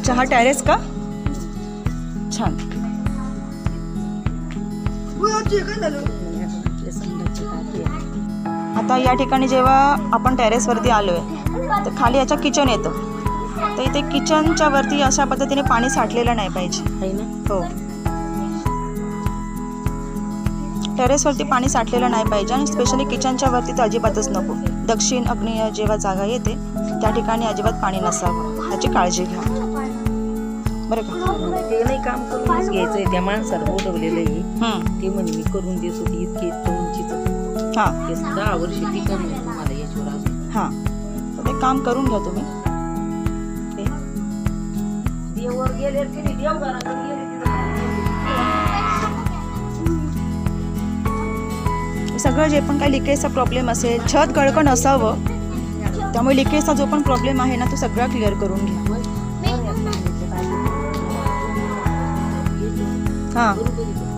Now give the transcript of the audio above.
अच्छा हा टेरेस का? छान. आता या ठिकाणी जेव्हा आपण टेरेसवरती आलो आहे तर खाली याच्या किचन येतं. तर इथे किचनच्या वरती अशा पद्धतीने पाणी साठलेलं नाही पाहिजे. हो. टेरेसवरती पाणी साठलेलं नाही पाहिजे आणि स्पेशली किचनच्या वरती तर अजिबातच नको. दक्षिण अग्नीय जेव्हा जागा येते त्या ठिकाणी अजिबात पाणी नसावं. ह्याची काळजी घ्या. बरं का? ते नाही काम करूनच घ्यायचंय. त्या माणसाला बोलवलेलं आहे. हम्म. ते म्हणे मी करून देत होती इतके इतकं उंचीचं हां. हे दहा वर्ष टिकन आहे तुम्हाला याच्यावर अजून. हां. तर ते काम करून घ्या तुम्ही. ते? देवर गेले की नाही देवघराकडे गेले सगळं जे पण काही लिकेजचा प्रॉब्लेम असेल छत गळकण असावं त्यामुळे लिकेजचा जो पण प्रॉब्लेम आहे ना तो सगळा क्लिअर करून घ्या. हां.